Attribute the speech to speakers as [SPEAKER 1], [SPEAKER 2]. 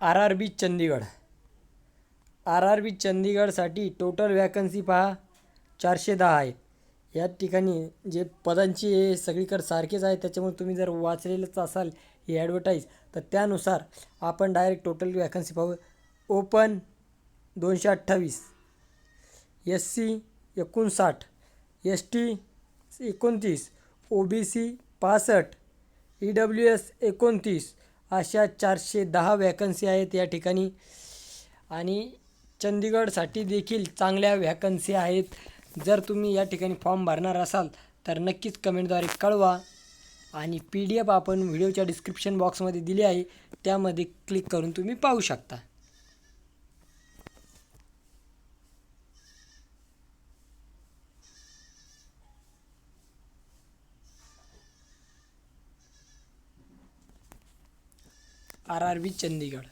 [SPEAKER 1] R R B Chandigarh. R R B चंदीगडसाठी total vacancy पहा चारशे दहा आहे. या ठिकाणी जे पदांची हे सगळीकडे सारखेच आहे त्याच्यामुळे तुम्ही जर वाचलेलंच असाल ही ॲडव्हर्टाईज तर त्यानुसार आपण डायरेक्ट टोटल वॅकन्सी पाहू. ओपन दोनशे अठ्ठावीस एस सी एकोणसाठ एस टी एकोणतीस ओ बी सी पासष्ट ई डब्ल्यू एस एकोणतीस अशा चारशे दहा वॅकन्सी आहेत या ठिकाणी. आणि चंदीगडसाठी देखील चांगल्या व्हॅकन्सी आहेत. जर तुम्ही या ठिकाणी फॉर्म भरणार असाल तर नक्कीच कमेंटद्वारे कळवा. आणि पी डी एफ आपण व्हिडिओच्या डिस्क्रिप्शन बॉक्समध्ये दिली आहे. त्यामध्ये क्लिक करून तुम्ही पाहू शकता. R R B Chandigarh